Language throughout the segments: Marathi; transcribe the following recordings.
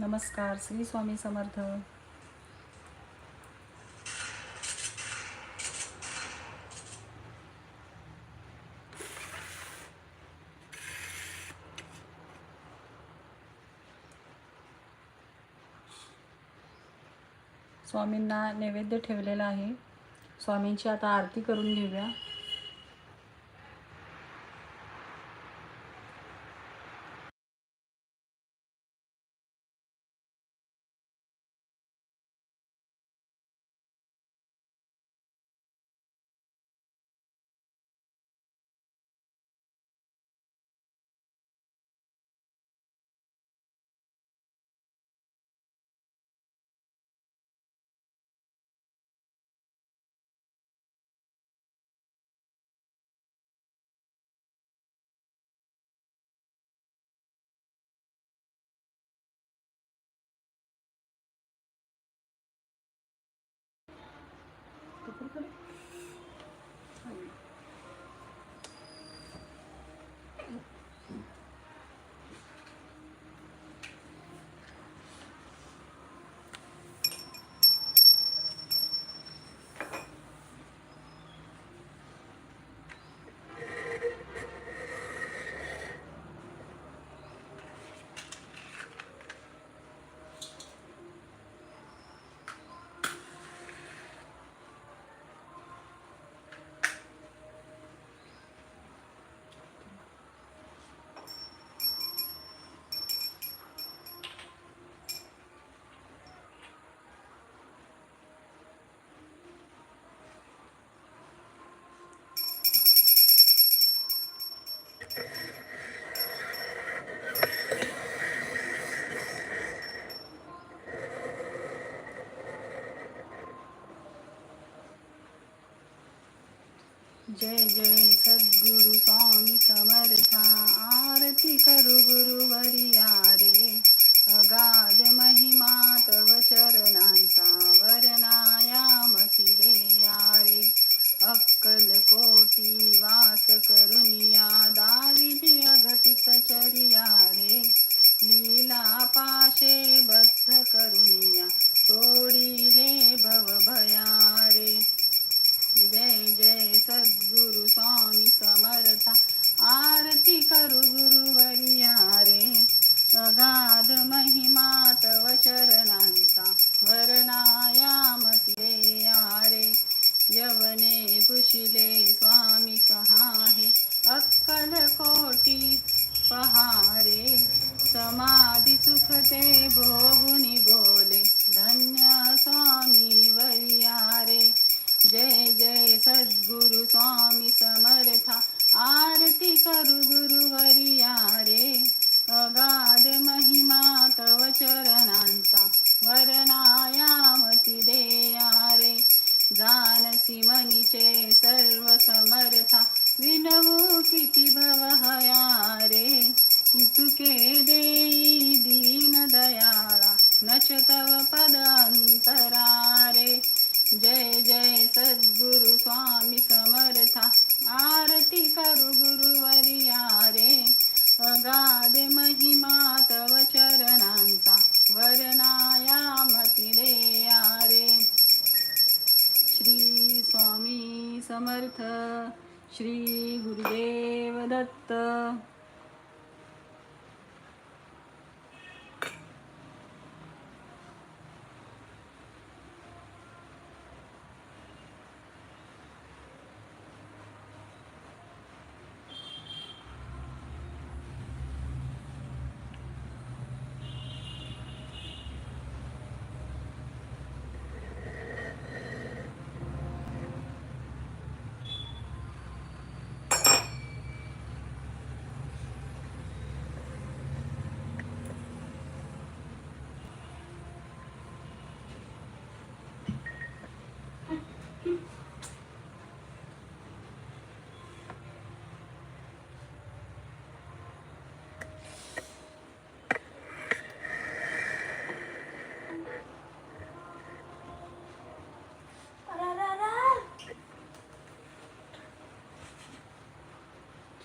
नमस्कार श्री स्वामी समर्थ. स्वामींना नैवेद्य ठेवलेला आहे. स्वामींची आता आरती करून घेऊया. जय जय सद्गुरु स्वामी समर्था. आरती करू गुरुवरिया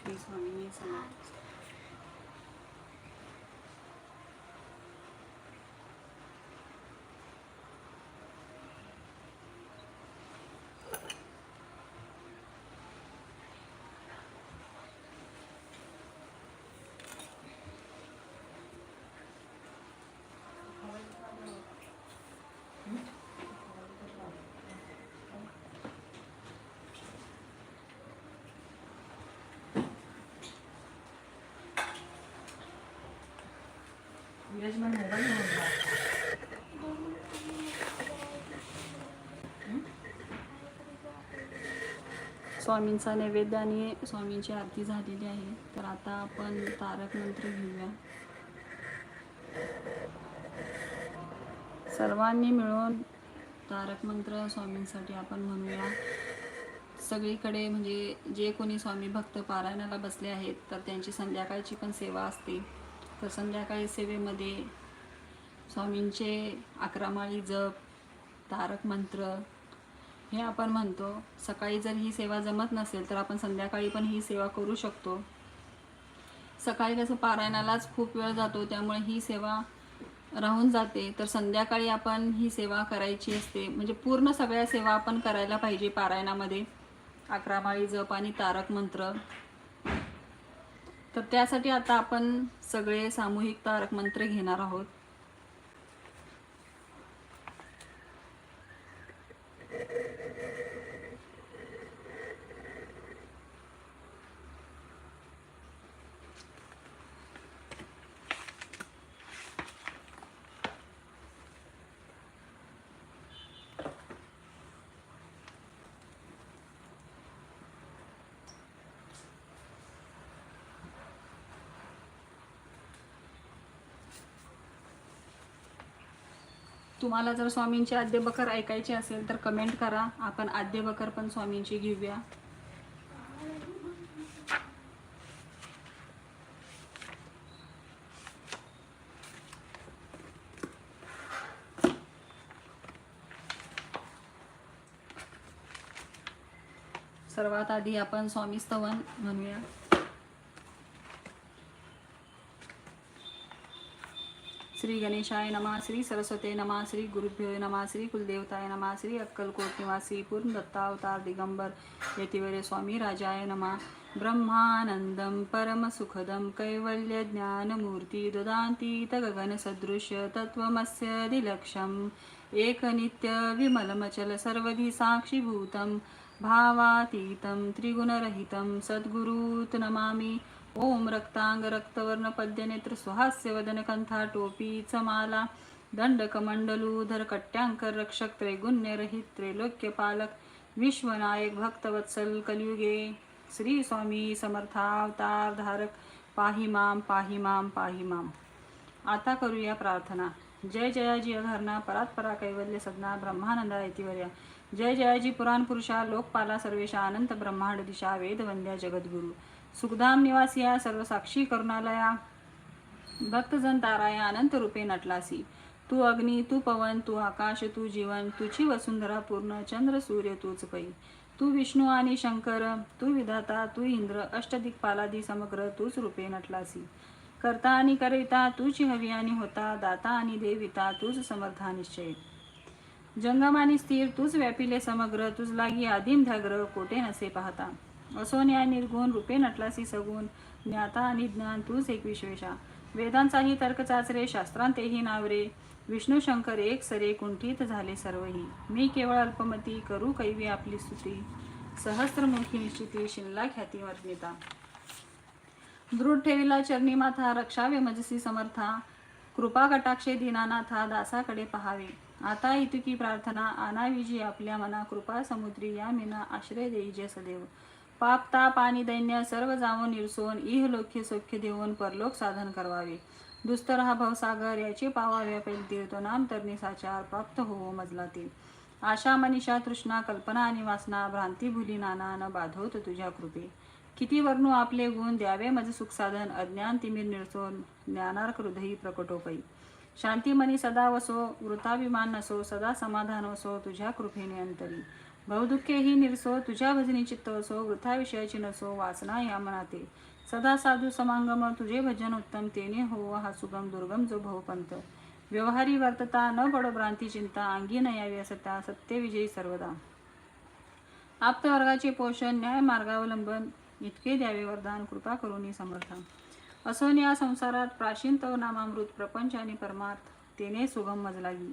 没错明天上班 विराजमान मोबाईल स्वामींचा नैवेद्य आणि स्वामींची आरती झालेली आहे. तर आता आपण तारक मंत्र घेऊया. सर्वांनी मिळून तारक मंत्र स्वामींसाठी आपण म्हणूया. सगळीकडे म्हणजे जे कोणी स्वामी भक्त पारायणाला बसले आहेत तर त्यांची संध्याकाळची पण सेवा असते. तर संध्याकाळी सेवेमध्ये स्वामींचे अकरामाळी जप तारक मंत्र हे आपण म्हणतो. सकाळी जर ही सेवा जमत नसेल तर आपण संध्याकाळी पण ही सेवा करू शकतो. सकाळी कसं पारायणालाच खूप वेळ जातो त्यामुळे ही सेवा राहून जाते. तर संध्याकाळी आपण ही सेवा करायची असते. म्हणजे पूर्ण सगळ्या सेवा आपण करायला पाहिजे पारायणामध्ये. अकरामाळी जप आणि तारक मंत्र. तर त्यासाठी आता आपण सगळे सामूहिक तारक मंत्र घेणार आहोत. तुम्हाला जर स्वामींची आद्य बकर ऐकायची असेल तर कमेंट करा. आपण आद्य बकर पण स्वामींची घेऊया. सर्वात आधी आपण स्वामी स्तवन म्हणूया. श्री गणेशाय नमः श्री सरस्वते नमा श्री गुरुभ्यो नमः श्री कुलदेवताय नमः श्री अक्कलकोट निवासी पूर्ण दत्तावतार दिगंबर यतिवरे स्वामी राजाय नमः। ब्रह्मानन्दं परमसुखदं कैवल्यज्ञानमूर्ति ददान्तीत गगनसदृश्य तत्त्वमस्य दिलक्षम्। एकनित्यविमलमचल सर्वधि भावातीतं त्रिगुणरहितं सद्गुरूत् नमामि। ओम रक्तांग रक्तवर्ण पद्यनेत्र सुहास्य वदन कंथा टोपी चमाला दंडकमंडलूधर कट्ट्यांकर रक्षक त्रैगुण्य रहित त्रैलोक्य पालक विश्वनायक भक्तवत्सल कलियुगे श्री स्वामी समर्थावतार धारक पाही माम पाही माम पाही माम. आता करूया प्रार्थना. जय जयाजी अघरणा परात्परा कैवल्य सदना ब्रह्मानंदा यतिवर्या जय जयाजी पुराण पुरुषा लोकपाला सर्वेशा अनंत ब्रह्मांड दिशा वेदवंद्या जगद्गुरु. सुखधाम निवासिया सर्वसाक्षी करुणालया भक्तजन ताराया अनंत रूपे नटलासी. तू अग्नी तू पवन तू आकाश तू जीवन तुझी वसुंधरा पूर्ण चंद्र सूर्य तूच पै. तू विष्णू आणि शंकर तू विधाता तू इंद्र अष्टदिक्पालादी समग्र तूच रूपे नटलासी. करता आणि करविता तूच हवी आणि होता दाता आणि देविता तूच समर्था निश्चय जंगम आणि स्थिर तूच व्यापिले समग्र तुझ लागी आदिम ध्याग्र कोटे नसे पाहता. असो न्याय निर्गुण रूपे नटलासी सगुण ज्ञाता आणि ज्ञान तूच एक विश्वेषा वेदांचाही तर्क चाचरे शास्त्रांतेही नावरे. विष्णू शंकर एक सरे कुंठित झाले सर्वही. मी केवळ अल्पमती करू कैवी आपली स्तुती. सहस्त्रमुखी निश्चिती शिनला ख्याती वर्णिता दृढ ठेविला चरणी माथा रक्षावे मजसी समर्था. कृपा कटाक्षे दीनानाथा दासाकडे पहावे. आता इतुकी प्रार्थना आनाविजी आपल्या मना कृपा समुद्री या मीना आश्रय देई जय सदैव. पाप ताप आणि दैन्य सर्व जावून निरसून इहलोक्य सौख्य देऊन परलोक साधन करवावे. दुस्तर हा भवसागर याची पावाव्या पैल तीर्थो नाम तरणी प्राप्त होवो मजलातील आशा मनीषा तृष्णा कल्पना आणि वासना भ्रांती भुली नाना न बाधवत तुझ्या कृपे. किती वर्णू आपले गुण द्यावे मज सुखसाधन अज्ञान तिमीर निरसोन ज्ञानार्क हृदयी प्रकटोपई शांतिमनी सदा वसो वृताभिमान नसो सदा समाधान वसो तुझ्या कृपेने अंतरी. बहुदुःखे ही निरसो तुझ्या भजनी चित्त असो वृथा विषयाची नसो वासना या मनाते सदा साधू समांगम तुझे भजन उत्तम तेने हो हा सुगम दुर्गम जो भवपंत व्यवहारी वर्तता न पडो भ्रांती चिंता अंगी न यावी असता सत्यविजयी सर्वदा. आप्तवर्गाचे पोषण न्याय मार्गावलंबन इतके द्यावे वरदान कृपा करून समर्था. असोन या संसारात प्राचीन तव नामामृत प्रपंच आणि परमार्थ तेने सुगम मजलागी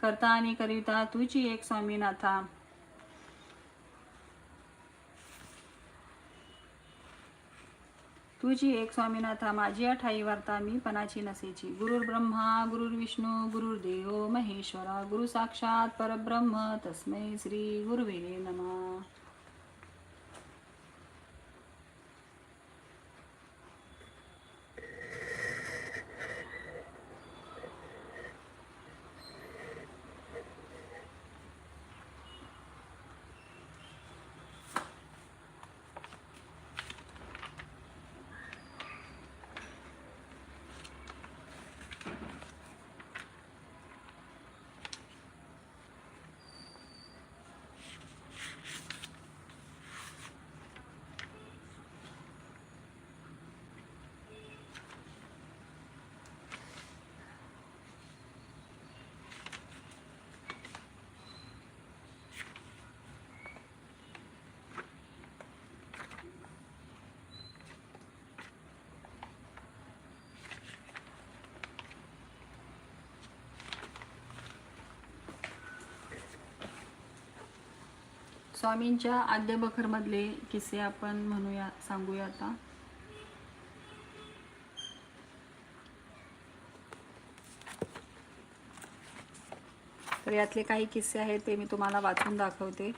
करता आणि करिता तुझी एक स्वामीनाथा तुझी एक स्वामीनाथा माझी अठाई वार्ता मी पणाची नसेची. गुरुर ब्रह्मा गुरुर्विष्णू गुरुर्देव महेश्वरा गुरु साक्षात परब्रह्म तस्मै श्री गुरुवे नमः. स्वामींच्या आद्य बखरमधले किस्से आपण म्हणूया सांगूया आता. तर यातले काही किस्से आहेत ते मी तुम्हाला वाचून दाखवते.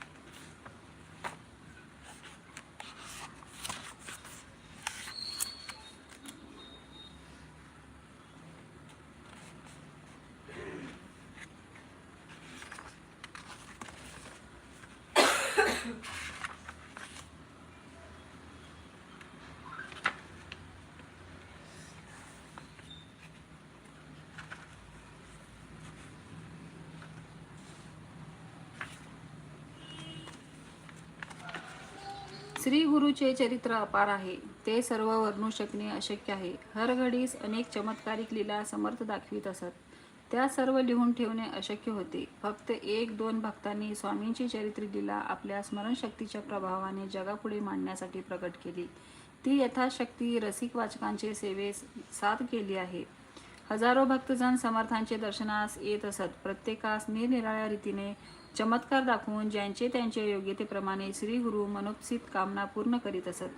श्री गुरुचे चरित्र अपार आहे. ते सर्व वर्णू शकणे अशक्य आहे. हर घडीस अनेक चमत्कारिक लीला समर्थ दाखवित असत. त्या सर्व लिहून ठेवणे अशक्य होते. फक्त एक दोन भक्तांनी स्वामींची चरित्र लीला आपल्या स्मरणशक्तीच्या प्रभावाने जगापुढे मांडण्यासाठी प्रकट केली. ती यथाशक्ती रसिक वाचकांचे सेवेस साथ केली आहे. हजारो भक्तजण समर्थांचे दर्शनास येत असत. प्रत्येकास निरनिराळ्या रीतीने चमत्कार दाखवून ज्यांचे त्यांच्या योग्यतेप्रमाणे श्री गुरु मनोपसित कामना पूर्ण करीत असत.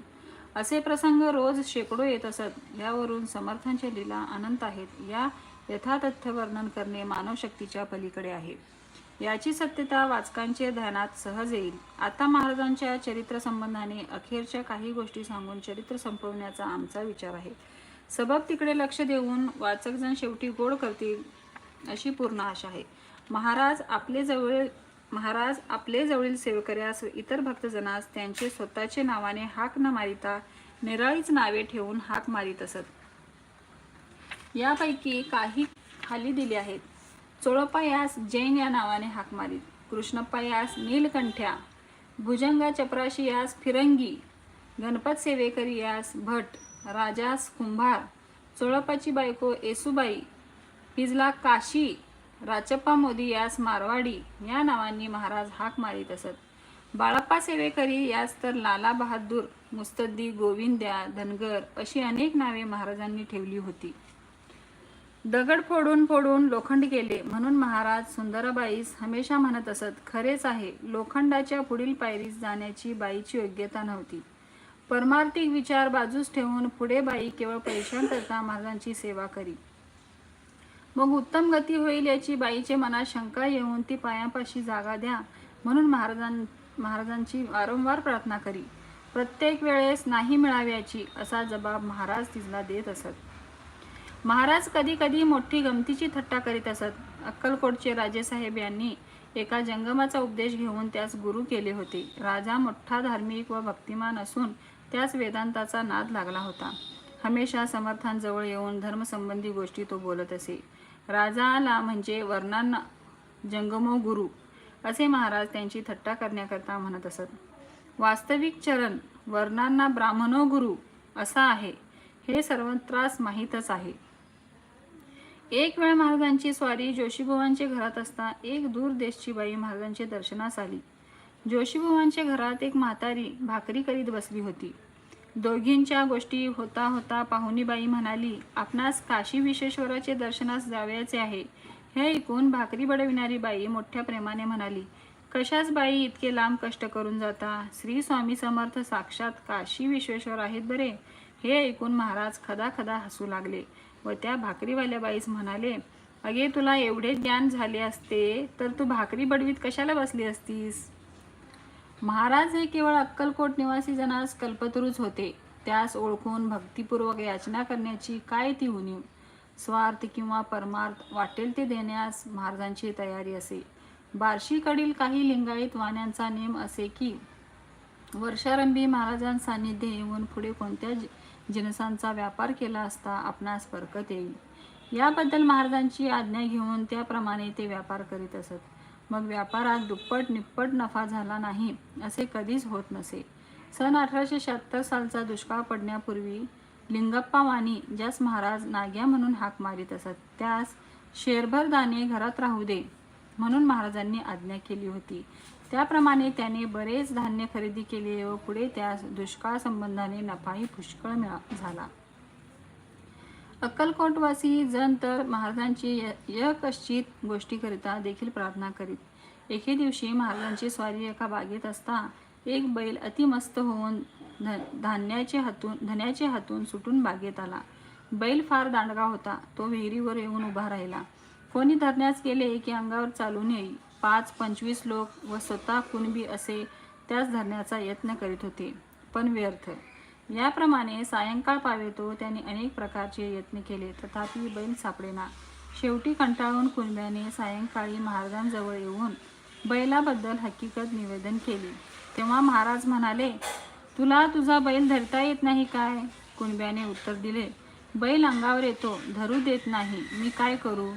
असे प्रसंग रोज शेकडो येत असत. यावरून समर्थांच्या लीला अनंत आहेत. या यथातथ्य वर्णन करणे मानवशक्तीच्या पलीकडे आहे. याची सत्यता वाचकांचे ध्यानात सहज येईल. आता महाराजांच्या चरित्र संबंधाने अखेरच्या काही गोष्टी सांगून चरित्र संपवण्याचा आमचा विचार आहे. सबब तिकडे लक्ष देऊन वाचकजण शेवटी गोड करतील अशी पूर्ण आशा आहे. महाराज आपले जवळ महाराज आपले जवळील सेवकऱ्यास व इतर भक्तजनास त्यांचे स्वतःचे नावाने हाक न मारिता निराळीच नावे ठेवून हाक मारित असत. यापैकी काही खाली दिले आहेत. चोळप्पा यास जैन या नावाने हाक मारीत. कृष्णप्पा यास नीलकंठ्या. भुजंगा चपराशी यास फिरंगी. गणपत सेवेकरी यास भट. राजास कुंभार. चोळप्पाची बायको येसुबाई. हिजला काशी. राचप्पा मोदी यास मारवाडी या नावांनी महाराज हाक मारीत असत. बाळप्पा सेवेकरी यास तर लाला बहादूर मुस्तद्दी गोविंद्या धनगर अशी अनेक नावे महाराजांनी ठेवली होती. दगड फोडून फोडून लोखंड केले म्हणून महाराज सुंदराबाईस हमेशा म्हणत असत खरेच आहे लोखंडाच्या पुढील पायरीस जाण्याची बाईची योग्यता नव्हती. परमार्थिक विचार बाजूस ठेवून पुढे बाई केवळ पैशांकरता महाराजांची सेवा करी. मग उत्तम गती होईल याची बाईचे मनात शंका येऊन ती पायापाशी जागा द्या. म्हणून महाराजां महाराजांची वारंवार प्रार्थना करी. प्रत्येक वेळेस नाही मिळाव्याची असा जबाब महाराज तिला देत असत. महाराज कधी कधी मोठी गमतीची थट्टा करीत असत. अक्कलकोटचे राजेसाहेब यांनी एका जंगमाचा उपदेश घेऊन त्यास गुरु केले होते. राजा मोठा धार्मिक व भक्तिमान असून त्यास वेदांताचा नाद लागला होता. हमेशा समर्थांजवळ येऊन धर्मसंबंधी गोष्टी तो बोलत असे. राजा आला म्हणजे वर्णांना जंगमो गुरु असे महाराज त्यांची थट्टा करण्याकरता म्हणत असत. वास्तविक चरण वर्णांना ब्राह्मणो गुरु असा आहे हे सर्वत्रास माहीतच आहे. एक वेळ महाराजांची स्वारी जोशीबुवांचे घरात असता एक दूर देशची बाई महाराजांचे दर्शनास आली. जोशीबुवांच्या घरात एक म्हातारी भाकरी करीत बसली होती. दोघींच्या गोष्टी होता होता पाहुणीबाई म्हणाली आपणास काशी विश्वेश्वराचे दर्शनास जावयाचे आहे. हे ऐकून भाकरी बडविणारी बाई मोठ्या प्रेमाने म्हणाली कशाच बाई इतके लांब कष्ट करून जाता? श्री स्वामी समर्थ साक्षात काशी विश्वेश्वर आहेत बरे. हे ऐकून महाराज खदा खदा हसू लागले व त्या भाकरीवाल्या बाईस म्हणाले अगे तुला एवढे ज्ञान झाले असते तर तू भाकरी बडवीत कशाला बसली असतीस? महाराज हे केवळ अक्कलकोट निवासी जनास कल्पतरूच होते. त्यास ओळखून भक्तिपूर्वक याचना करण्याची काय ती उणीव? स्वार्थ किंवा परमार्थ वाटेल ते देण्यास महाराजांची तयारी असे. बार्शीकडील काही लिंगायत वाण्यांचा नेम असे की वर्षारंभी महाराजांसान्निध्ये येऊन पुढे कोणत्या जिनसांचा व्यापार केला असता आपणास परकत येईल. याबद्दल महाराजांची आज्ञा घेऊन त्याप्रमाणे ते व्यापार करीत असत. मग व्यापारात दुप्पट निप्पट नफा झाला नाही असे कधीच होत नसे. सन अठराशे शहात्तर सालचा दुष्काळ पडण्यापूर्वी लिंगप्पा वाणी ज्यास महाराज नाग्या म्हणून हाक मारित असत त्यास शेरभर दाणे घरात राहू दे म्हणून महाराजांनी आज्ञा केली होती. त्याप्रमाणे त्याने बरेच धान्य खरेदी केले व पुढे त्यास दुष्काळ संबंधाने नफाही पुष्कळ मिळा झाला. अक्कलकोटवासी जण तर महाराजांची य यकश्चित गोष्टीकरिता देखील प्रार्थना करीत. एके दिवशी महाराजांची स्वारी एका बागेत असता एक बैल अतिमस्त होऊन ध धान्याचे हातून धन्याचे हातून सुटून बागेत आला. बैल फार दांडगा होता तो विहिरीवर येऊन उभा राहिला. कोणी धरण्यास गेले की अंगावर चालून येई. पाच पंचवीस लोक व स्वतः कुणबी असे त्यास धरण्याचा यत्न करीत होते पण व्यर्थ. याप्रमाणे सायंकाळ पावेतो त्यांनी अनेक प्रकारचे यत्न केले. तथापि बैल सापडेना. शेवटी कंटाळून कुणब्याने सायंकाळी महाराजांजवळ येऊन बैलाबद्दल हकीकत निवेदन केले. तेव्हा महाराज म्हणाले तुला तुझा बैल धरता येत नाही काय? कुणब्याने उत्तर दिले बैल अंगावर येतो धरू देत नाही. मी काय करू?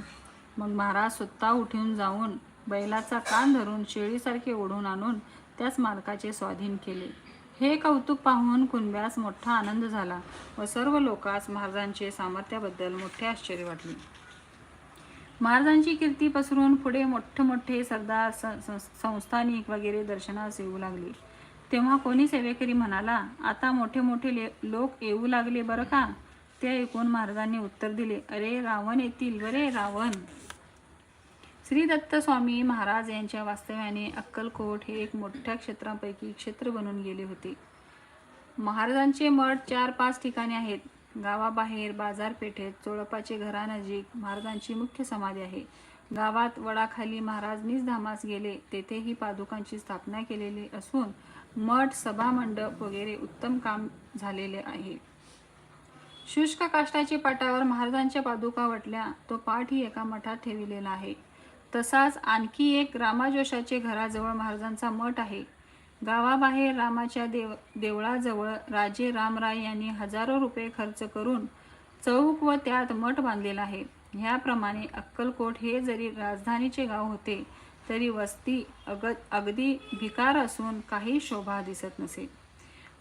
मग महाराज स्वतः उठून जाऊन बैलाचा कान धरून शेळीसारखे ओढून आणून त्याच मालकाचे स्वाधीन केले. हे कौतुक पाहून कुणब्यास मोठा आनंद झाला व सर्व लोकांस महाराजांचे सामर्थ्याबद्दल मोठे आश्चर्य वाटले. महाराजांची कीर्ती पसरून पुढे मोठे मोठे सरदार संस्थानिक वगैरे दर्शनास येऊ लागले. तेव्हा कोणी सेवेकरी म्हणाला आता मोठे मोठे ले लोक येऊ लागले बरं का? ते ऐकून महाराजांनी उत्तर दिले अरे रावण येतील बरे रावण. श्री दत्त स्वामी महाराज यांच्या वास्तव्याने अक्कलकोट हे एक मोठ्या क्षेत्रापैकी क्षेत्र बनून गेले होते. महाराजांचे मठ चार पाच ठिकाणी आहेत. गावाबाहेर बाजारपेठेत चोळपाचे घरानजीक महाराजांची मुख्य समाधी आहे. गावात वडाखाली महाराज निजधामास गेले तेथेही पादुकांची स्थापना केलेली असून मठ सभा मंडप वगैरे उत्तम काम झालेले आहे. शुष्क काष्टाच्या पाटावर महाराजांच्या पादुका वटल्या तो पाठही एका मठात ठेविलेला आहे. तसाच आणखी एक रामाजोशाचे घराजवळ महाराजांचा मठ आहे. गावाबाहेर रामाच्या देव देवळाजवळ राजे रामराय यांनी हजारो रुपये खर्च करून चौक व त्यात मठ बांधलेला आहे. ह्याप्रमाणे अक्कलकोट हे जरी राजधानीचे गाव होते तरी वस्ती अग अगदी भिकार असून काही शोभा दिसत नसे.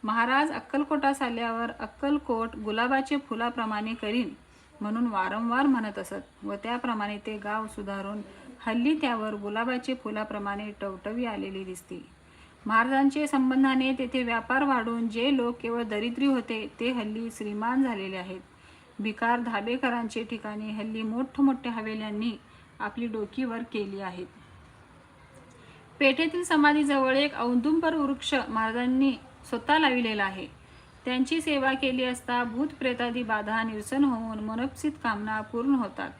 महाराज अक्कलकोटास आल्यावर अक्कलकोट गुलाबाचे फुलाप्रमाणे करीन म्हणून वारंवार म्हणत असत व त्याप्रमाणे ते गाव सुधारून हल्ली त्यावर गुलाबाचे फुलाप्रमाणे टवटवी आलेली दिसते. महाराजांचे संबंधाने तेथे व्यापार वाढून जे लोक केवळ दरिद्री होते ते हल्ली श्रीमान झालेले आहेत. भिकार धाबेकरांचे ठिकाणी हल्ली मोठमोठ्या हवेल्यांनी आपली डोकी वर केली आहेत. पेठेतील समाधीजवळ एक औदुंबर वृक्ष महाराजांनी स्वतः लाविलेला आहे. त्यांची सेवा केली असता भूतप्रेतादी बाधा निरसन होऊन मनोपसित कामना पूर्ण होतात.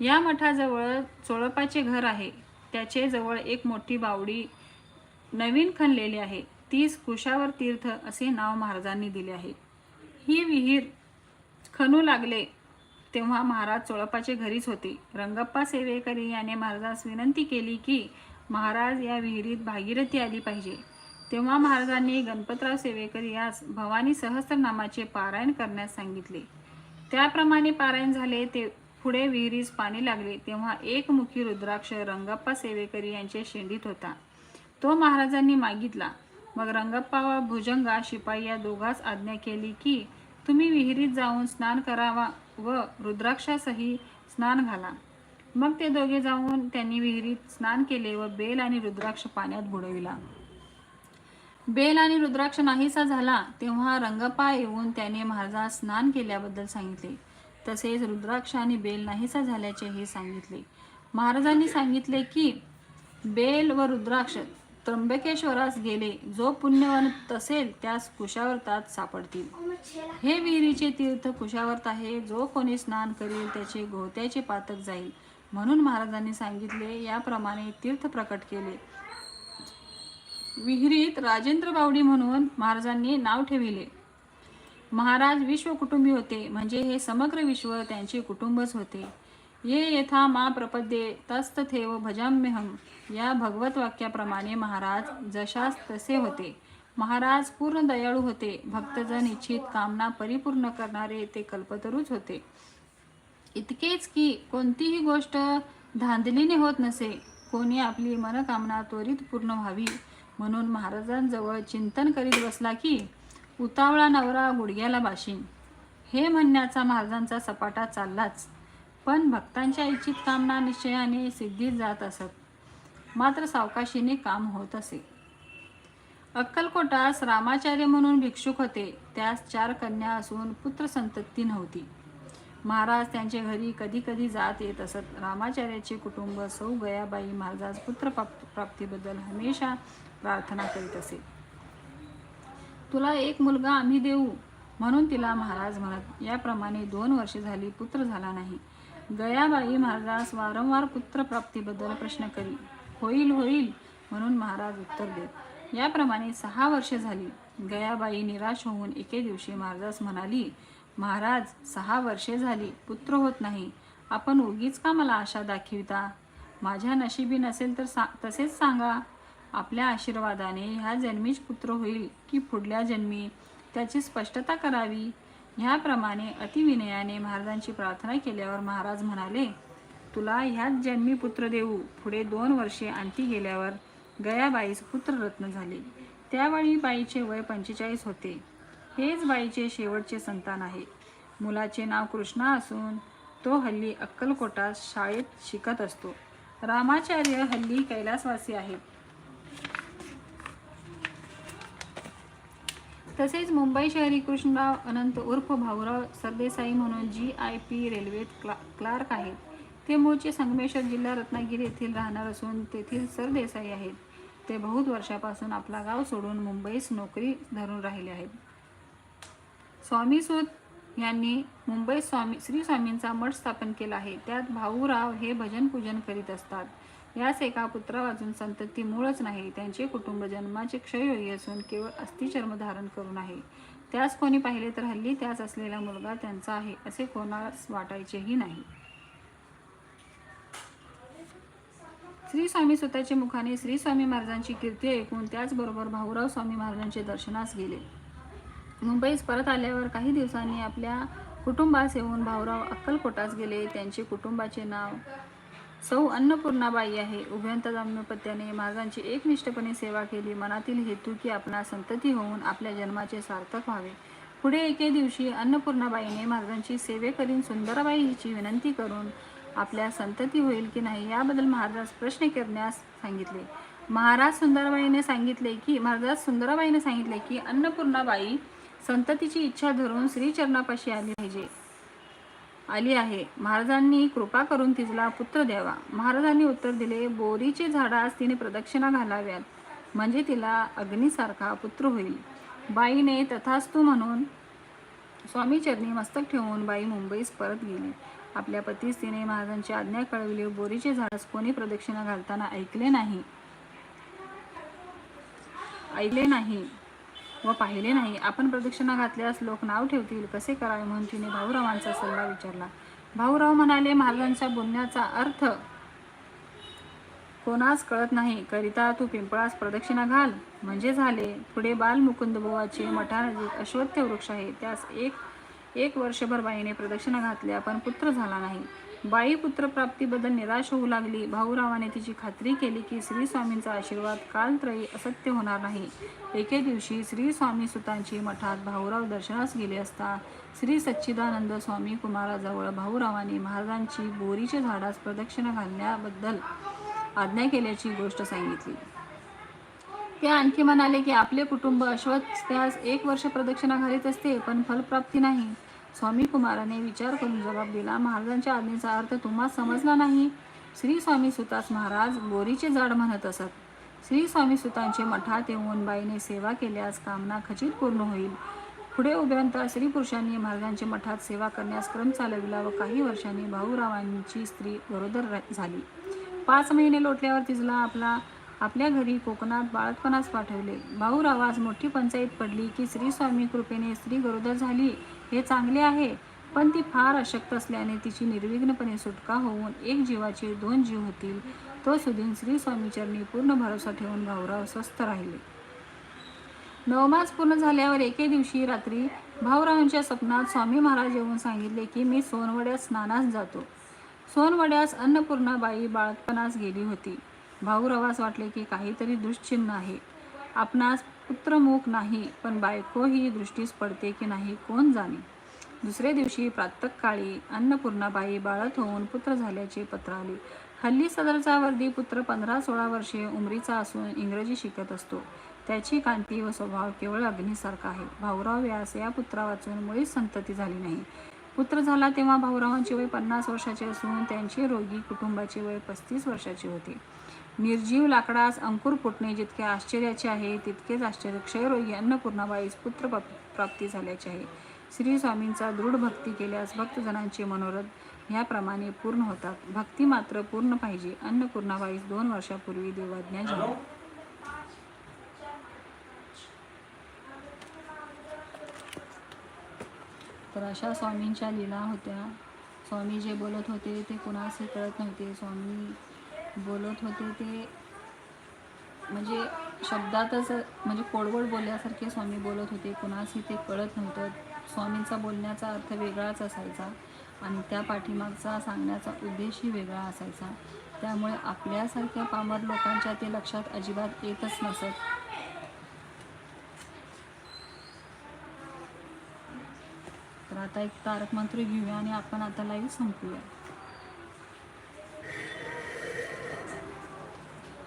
या मठाजवळ चोळपाचे घर आहे. त्याचे जवळ एक मोठी बावडी नवीन खणलेली आहे. तीस कुशावर तीर्थ असे नाव महाराजांनी दिले आहे. ही विहीर खणू लागले तेव्हा महाराज चोळपाचे घरीच होते. रंगप्पा सेवेकरी याने महाराजास विनंती केली की महाराज या विहिरीत भागीरथी आली पाहिजे. तेव्हा महाराजांनी गणपतराव सेवेकरी यास भवानी सहस्त्रनामाचे पारायण करण्यास सांगितले. त्याप्रमाणे पारायण झाले ते पुढे विहिरीस पाणी लागले तेव्हा एकमुखी रुद्राक्ष रंगप्पा सेवेकरी यांच्या शेंडीत होता. तो महाराजांनी मागितला. मग रंगप्पा व भुजंगा शिपाई या दोघांस आज्ञा केली की तुम्ही विहिरीत जाऊन स्नान करावा व रुद्राक्षासही स्नान घाला. मग ते दोघे जाऊन त्यांनी विहिरीत स्नान केले व बेल आणि रुद्राक्ष पाण्यात बुडविला. बेल आणि रुद्राक्ष नाहीसा झाला तेव्हा रंगप्पा येऊन त्याने महाराजास स्नान केल्याबद्दल सांगितले. तसेच रुद्राक्ष आणि बेल नाहीसा झाल्याचेही सांगितले. महाराजांनी सांगितले की बेल व रुद्राक्ष त्र्यंबकेश्वरास गेले. जो पुण्यवंत असेल त्यास कुशावर्तात सापडतील. हे विहिरीचे तीर्थ कुशावर्त आहे. जो कोणी स्नान करेल त्याचे गोत्याचे पातक जाईल. म्हणून महाराजांनी सांगितले याप्रमाणे तीर्थ प्रकट केले. विहिरीत राजेंद्र बावडी म्हणून महाराजांनी नाव ठेविले. महाराज विश्वकुटुंबी होते. म्हणजे हे समग्र विश्व त्यांचे कुटुंबच होते. ये यथा मा प्रपद्ये तस्तथेव भजाम्यहम या भगवत वाक्याप्रमाणे महाराज जशास तसे होते. महाराज पूर्ण दयाळू होते. भक्तजन इच्छित कामना परिपूर्ण करणारे ते कल्पतरूच होते. इतकेच की कोणतीही गोष्ट धांदलीने होत नसे. कोणी आपली मनकामना त्वरित पूर्ण व्हावी. म्हणून महाराजांजवळ चिंतन करीत बसला की उतावळा नवरा गुडघ्याला बाशीन. हे म्हणण्याचा महाराजांचा सपाटा चाललाच. पण भक्तांच्या इच्छित कामना निश्चयाने सिद्धीत जात असत. मात्र सावकाशीने काम होत असे. अक्कलकोटास रामाचार्य म्हणून भिक्षुक होते त्यास चार कन्या असून पुत्र संतती नव्हती. महाराज त्यांचे घरी कधी कधी जात येत असत. रामाचार्याचे कुटुंब सौ गयाबाई महाराजास पुत्र प्राप्तीबद्दल हमेशा प्रार्थना करीत असे. तुला एक मुलगा आम्ही देऊ म्हणून तिला महाराज म्हणत याप्रमाणे दोन वर्षे झाली पुत्र झाला नाही. गयाबाई महाराजास वारंवार पुत्रप्राप्तीबद्दल प्रश्न करी होईल होईल म्हणून महाराज उत्तर देत. याप्रमाणे सहा वर्षे झाली. गयाबाई निराश होऊन एके दिवशी महाराजास म्हणाली महाराज सहा वर्षे झाली पुत्र होत नाही. आपण उगीच का मला आशा दाखविता? माझ्या नशिबी नसेल तर सा तसेच सांगा. आपल्या आशीर्वादाने ह्या जन्मीच पुत्र होईल की पुढल्या जन्मी त्याची स्पष्टता करावी? ह्याप्रमाणे अतिविनयाने महाराजांची प्रार्थना केल्यावर महाराज म्हणाले तुला ह्याच जन्मी पुत्र देऊ. पुढे दोन वर्षे आणखी गेल्यावर गयाबाईस पुत्ररत्न झाले. त्यावेळी बाईचे वय पंचेचाळीस होते. हेच बाईचे शेवटचे संतान आहे. मुलाचे नाव कृष्णा असून तो हल्ली अक्कलकोटात शाळेत शिकत असतो. रामाचार्य हल्ली कैलासवासी आहेत. तसेच मुंबई शहरी कृष्णराव अनंत उर्फ भाऊराव सरदेसाई म्हणून जी आय पी रेल्वेत क्ला क्लार्क आहेत. ते मूळचे संगमेश्वर जिल्हा रत्नागिरी येथील राहणार असून तेथील सरदेसाई आहेत. ते बहुत वर्षापासून आपला गाव सोडून मुंबईस नोकरी धरून राहिले आहेत. स्वामी सुत यांनी मुंबईत स्वामी श्री स्वामींचा मठ स्थापन केला आहे. त्यात भाऊराव हे भजन पूजन करीत असतात. यास एका पुत्रा वाजून संतती मूळच नाही त्यांचे कुटुंब जन्माचे क्षययोगी असून केवळ अस्थिचर्म धारण करून आहे. त्यास कोणी पाहिले तर हल्ली त्यास असलेला मुलगा त्यांचा आहे असे कोणास वाटायचेही नाही. श्री स्वामी स्वतःच्या मुखाने श्री स्वामी महाराजांची कीर्ती ऐकून त्याचबरोबर भाऊराव स्वामी महाराजांचे दर्शनास गेले. मुंबईस परत आल्यावर काही दिवसांनी आपल्या कुटुंबास येऊन भाऊराव अक्कलकोटास गेले. त्यांचे कुटुंबाचे नाव सौ अन्नपूर्णाबाई आहे. उभयंत दाम्पत्याने महाराजांची एकनिष्ठपणे सेवा केली. मनातील हेतू की आपणा संतती होऊन आपल्या जन्माचे सार्थक व्हावे. पुढे एके दिवशी अन्नपूर्णाबाईने महाराजांची सेवे करीन. सुंदराबाई हिची विनंती करून आपल्या संतती होईल की नाही याबद्दल महाराजास प्रश्न करण्यास सांगितले. महाराज सुंदराबाईने सांगितले की महाराज सुंदराबाईने सांगितले की अन्नपूर्णाबाई संततीची इच्छा धरून श्रीचरणापाशी आली पाहिजे. आली आहे. महाराजांनी कृपा करून तिला पुत्र द्यावा. महाराजांनी उत्तर दिले बोरीचे झाडास तिने प्रदक्षिणा घालाव्यात. म्हणजे तिला अग्नीसारखा पुत्र होईल. बाईने तथास्तू म्हणून स्वामीचरणी मस्तक ठेवून बाई मुंबईस परत गेली. आपल्या पतीस तिने महाराजांची आज्ञा कळविली बोरीचे झाडास कोणी प्रदक्षिणा घालताना ऐकले नाही. ऐकले नाही. व पाहिले नाही. आपण प्रदक्षिणा घातल्यास लोक नाव ठेवतील. कसे करावे? म्हणून तिने भाऊरावांचा सल्ला विचारला. भाऊराव म्हणाले महाराजांच्या बोलण्याचा अर्थ कोणास कळत नाही. करिता तू पिंपळास प्रदक्षिणा घाल. म्हणजे झाले. पुढे बाल मुकुंद मठानजीक अश्वत्थ वृक्ष आहे. त्यास एक एक वर्षभर बाईने प्रदक्षिणा घातल्या पण पुत्र झाला नाही. बाई पुत्रप्राप्तीबद्दल निराश होऊ लागली. भाऊरावाने तिची खात्री केली की श्री स्वामींचा आशीर्वाद कालत्रयी असत्य होणार नाही. एके दिवशी श्री स्वामी सुतांची मठात भाऊराव दर्शनास गेले असता श्री सच्चिदानंद स्वामी कुमाराजवळ भाऊरावाने महाराजांची बोरीच्या झाडास प्रदक्षिणा घालण्याबद्दल आज्ञा केल्याची गोष्ट सांगितली. ते आणखी म्हणाले की आपले कुटुंब अश्वत्यास एक वर्ष प्रदक्षिणा घालीत असते पण फलप्राप्ती नाही. स्वामी कुमाराने विचार करून जबाब दिला महाराजांच्या आज्ञेचा अर्थ तुम्हा समजला नाही. श्री स्वामी सुतास महाराज बोरीचे झाड म्हणत असत. श्री स्वामी सुतांचे मठात येऊन बाईने सेवा केल्यास कामना खचित पूर्ण होईल. पुढे उभ्यंतर स्त्री पुरुषांनी महाराजांचे मठात सेवा करण्यास क्रम चालविला व काही वर्षांनी भाऊरावांची स्त्री गरोदर झाली. पाच महिने लोटल्यावर तिला आपला आपल्या घरी कोकणात बाळतपणास पाठवले. भाऊरावास मोठी पंचायत पडली की श्री स्वामी कृपेने स्त्री गरोदर झाली. हे चांगले आहे. पण ती फार अशक्त असल्याने तिची निर्विघ्नपणे सुटका होऊन एक जीवाचे दोन जीव होतील. तो सुधीन श्री स्वामीचरणी पूर्ण भरोसा ठेवून भाऊराव स्वस्थ राहिले. नवमास पूर्ण झाल्यावर एके दिवशी रात्री भाऊरावांच्या स्वप्नात स्वामी महाराज येऊन सांगितले की मी सोनवड्यास स्नानास जातो. सोनवड्यास अन्नपूर्णाबाई बाळपणास गेली होती. भाऊरावास वाटले की काहीतरी दुश्चिन्ह आहे. आपणास पुत्रमुख नाही पण बायको ही दृष्टीस पडते की नाही कोण जाणे? दुसऱ्या दिवशी प्रातःकाळी अन्नपूर्णाबाई बाळत होऊन पुत्र झाल्याचे पत्र आले हल्ली सदरचा वर्दी पुत्र पंधरा सोळा वर्षे उमरीचा असून इंग्रजी शिकत असतो. त्याची कांती व स्वभाव केवळ अग्नीसारखा आहे. भाऊराव व्यास या पुत्रा वाचून मुळीच संतती झाली नाही. पुत्र झाला तेव्हा भाऊरावांचे वय पन्नास वर्षाचे असून त्यांचे रोगी कुटुंबाचे वय पस्तीस वर्षाचे होते. निर्जीव लाकडास अंकुर फुटणे जितके आश्चर्याचे आहे तितकेच आश्चर्य क्षयरोगी अन्नपूर्णाबाईस पुत्र प्राप- प्राप्ती झाल्याचे आहे. श्री स्वामींचा दृढ भक्ती केल्यास भक्तजनांचे मनोरथ ह्याप्रमाणे पूर्ण होतात. भक्ती मात्र पूर्ण पाहिजे. अन्नपूर्णाबाईस दोन वर्षापूर्वी देवाज्ञा झाली तर अशा स्वामींच्या लीला होत्या. स्वामी जे बोलत होते ते कुणासही कळत नव्हते. स्वामी बोलत होते ते म्हणजे शब्दातच म्हणजे कोडवड बोलल्यासारखे स्वामी बोलत होते. कुणासही ते कळत नव्हतं. स्वामींचा बोलण्याचा अर्थ वेगळाच असायचा आणि त्या पाठीमागचा सांगण्याचा उद्देशही वेगळा असायचा. त्यामुळे आपल्यासारख्या पामर लोकांच्या ते लक्षात अजिबात येतच नसत. तर आता एक तारक मंत्र घेऊया आणि आपण आता लाईव्ह संपूया.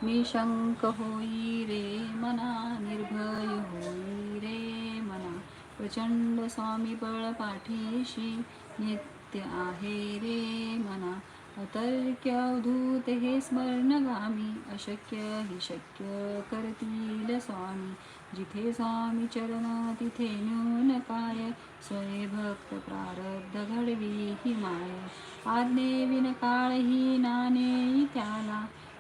निशंक होई रे मना निर्भय होई रे मना। प्रचंड स्वामी बळ पाठीशी नित्य आहे रे मना। अतर्क्य अवधूत हे स्मरणगामी अशक्य हि शक्य करतील स्वामी। जिथे स्वामी चरण तिथे न्यून काय स्वय भक्त प्रारब्ध घडवी ही माय। आज्ञे विन काळ ही नाने त्याला।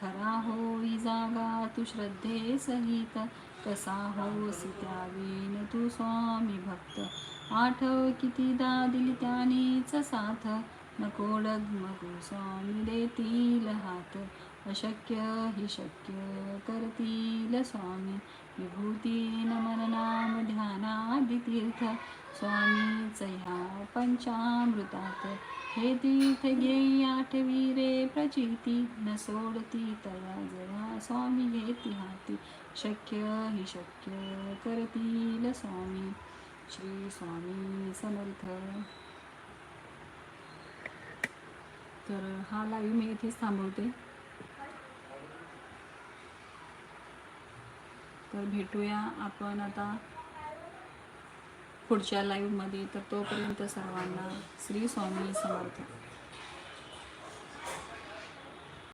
खरा होई जागा तू श्रद्धे सहित. कसा हो त्यावीन तू स्वामी भक्त. आठव कितीदा दिली त्यानेच साथ. नको डगमगू स्वामी देतील हात. अशक्य हि शक्य करतील स्वामी. विभूतीन मननाम ध्यानादि तीर्थ स्वामीच ह्या पंचामृतात हे तीर्थ घेई आठवी रे प्रचिती न सोडती तया जया स्वामी घेती हाती शक्य हि शक्य करतील स्वामी। श्री स्वामी समर्थ। तर हा लाईव्ह मी इथेच थांबवते. तर भेटूया आपण आता पुढच्या लाईव्हमध्ये तर तोपर्यंत सर्वांना श्री स्वामी समर्थ.